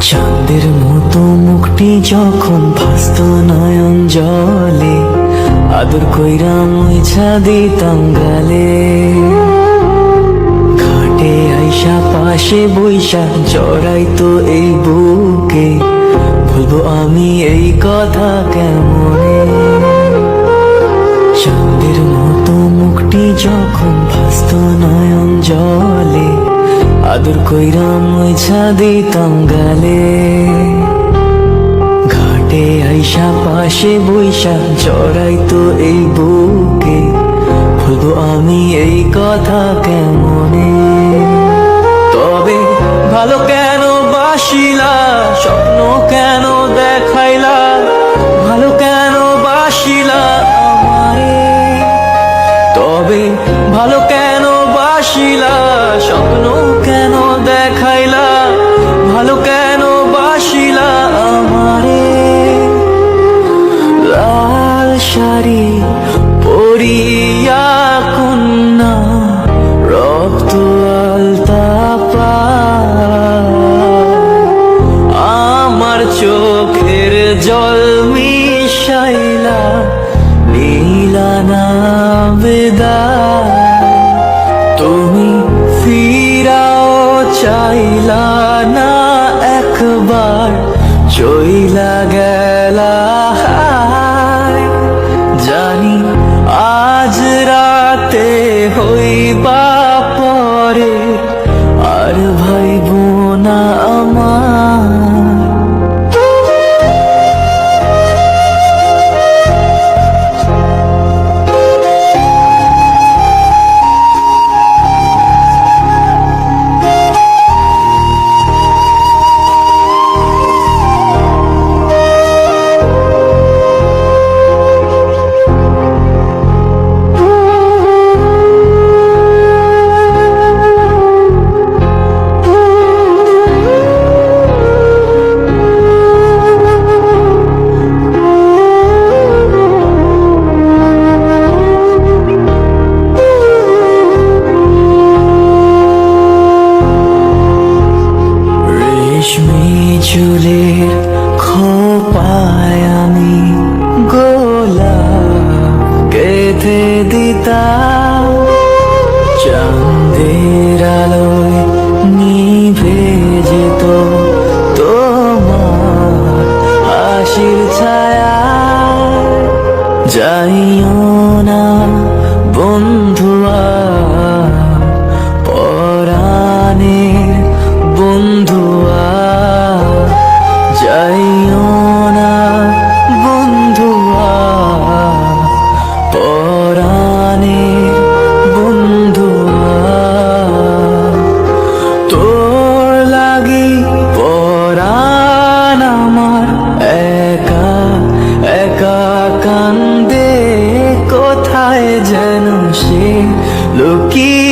চাঁদের মতো মুখটি যখন ভাস্ত নয়ন জলে, আদর কইরা মুইছা দিতাম গালে। ঘাটে আইসা পাশে বৈশাখ বৈশা জড়াইতো এই বুকে বলব আমি এই কথা কেমনে? চাঁদের মতো মুখটি যখন ভাস্ত নয়ন জলে আদর কইরা মুইছা দিতাম গালে ঘাটে আইসা পাশে বৈশা জড়াইতো এই বুকে। বলব, আমি এই কথা কেমনে? তবে ভালো কেন বাসিলা, স্বপ্ন কেন দেখাইলা? ভালো কেন বাসিলা তবে ভালো কেন বাসিলা স্বপ্ন কেন দেখাইলা, ভালো কেন বাসিলা আমারে? লাল শাড়ি পরিয়া কন্যা, রক্ত আলতা আমার চোখের জল মিশাইলা, নীলা না বেদায় চাইলা না একবার চইলা গেলা রেশমি চুলের খোপায় আমি গোলাপ গেথে দিতাম। চাঁদের আলোয় নিভে যেত তোমার হাসির ছায়া। যাইও না বন্ধুয়া সে লুকিয়ে